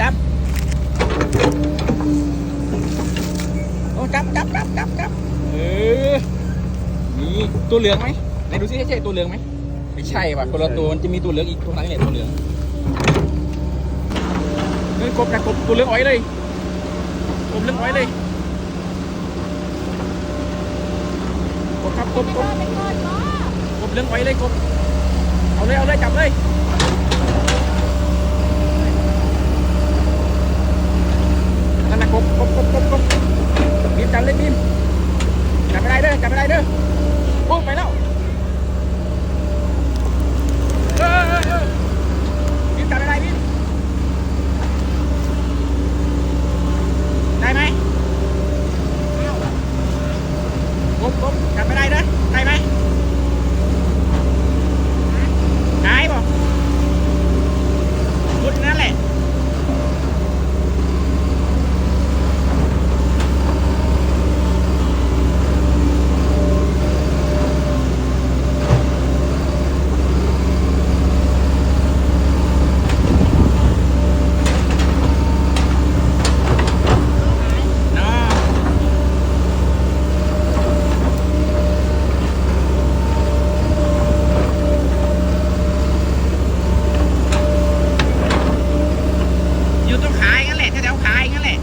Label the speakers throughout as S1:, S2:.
S1: จับโอ้จับจับจับจับจับเออนี่ตัวเหลืองไหมไหนดูซิใช่ตัวเหลืองไหมไม่ใช่ป่ะคนละตัวมันจะมีตัวเหลืองอีกตัวนั้นเลยตัวเหลืองเฮ้ยกบนะกบตัวเหลืองอ้อยเลยกบเหลืองอ้อยเลยกบครับกบกบ
S2: กบ
S1: เหลืองอ้อยเลยกบเอาเลยเอาเลยจับเลย จับเลยบีมจับไม่ได้เด้อจับไม่ได้เด้อโอ้ไปแล้วเออเออเออบีมจับไม่ได้บีมได้ไหมกบกบจับไม่ได้เด้อได้ไหม หายบ่มุดนั่นแหละ เนาะอยู่ตรงขายงั้นแหละแถวๆขายงั้นแหละ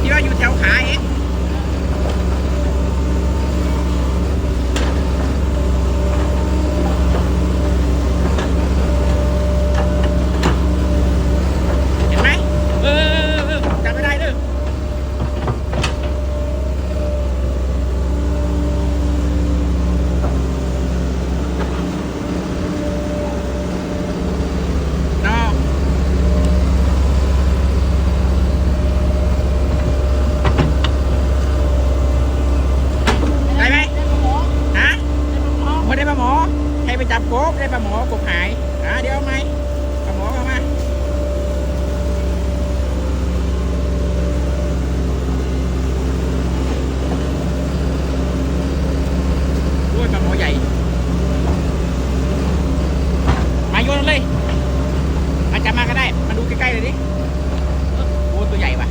S1: ที่ว่าอยู่แถวขายเองเห็นไหมเออเออเออจับไม่ได้เด้อเนาะได้ไหมฮะไม่ได้ปลาหมอ ให้ไปจับกบได้ปลาหมอกบหายอะเดี๋ยวเอาไหมปลาหมอเข้ามาด้วยปลาหมอใหญ่ มาโยนเลยอาจจะมาก็ได้ มาดูใกล้ๆเลยดิโอ้ตัวใหญ่ว่ะ